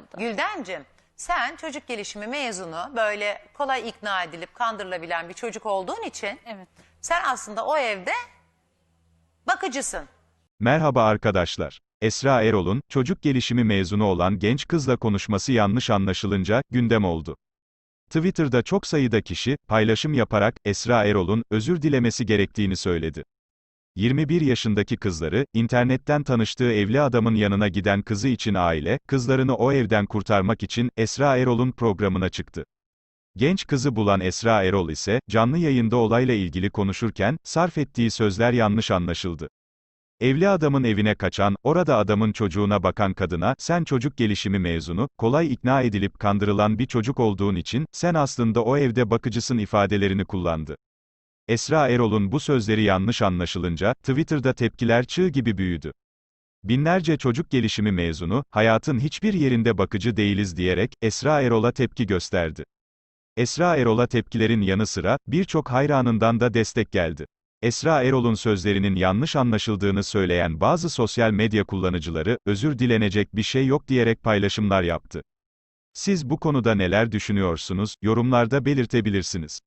oldu. Güldencim sen çocuk gelişimi mezunu böyle kolay ikna edilip kandırılabilen bir çocuk olduğun için Evet. sen aslında o evde bakıcısın. Merhaba arkadaşlar. Esra Erol'un, çocuk gelişimi mezunu olan genç kızla konuşması yanlış anlaşılınca, gündem oldu. Twitter'da çok sayıda kişi, paylaşım yaparak, Esra Erol'un, özür dilemesi gerektiğini söyledi. 21 yaşındaki kızları, internetten tanıştığı evli adamın yanına giden kızı için aile, kızlarını o evden kurtarmak için, Esra Erol'un programına çıktı. Genç kızı bulan Esra Erol ise, canlı yayında olayla ilgili konuşurken, sarf ettiği sözler yanlış anlaşıldı. Evli adamın evine kaçan, orada adamın çocuğuna bakan kadına, sen çocuk gelişimi mezunu, kolay ikna edilip kandırılan bir çocuk olduğun için, sen aslında o evde bakıcısın ifadelerini kullandı. Esra Erol'un bu sözleri yanlış anlaşılınca, Twitter'da tepkiler çığ gibi büyüdü. Binlerce çocuk gelişimi mezunu, hayatın hiçbir yerinde bakıcı değiliz diyerek, Esra Erol'a tepki gösterdi. Esra Erol'a tepkilerin yanı sıra, birçok hayranından da destek geldi. Esra Erol'un sözlerinin yanlış anlaşıldığını söyleyen bazı sosyal medya kullanıcıları, özür dilenecek bir şey yok diyerek paylaşımlar yaptı. Siz bu konuda neler düşünüyorsunuz, yorumlarda belirtebilirsiniz.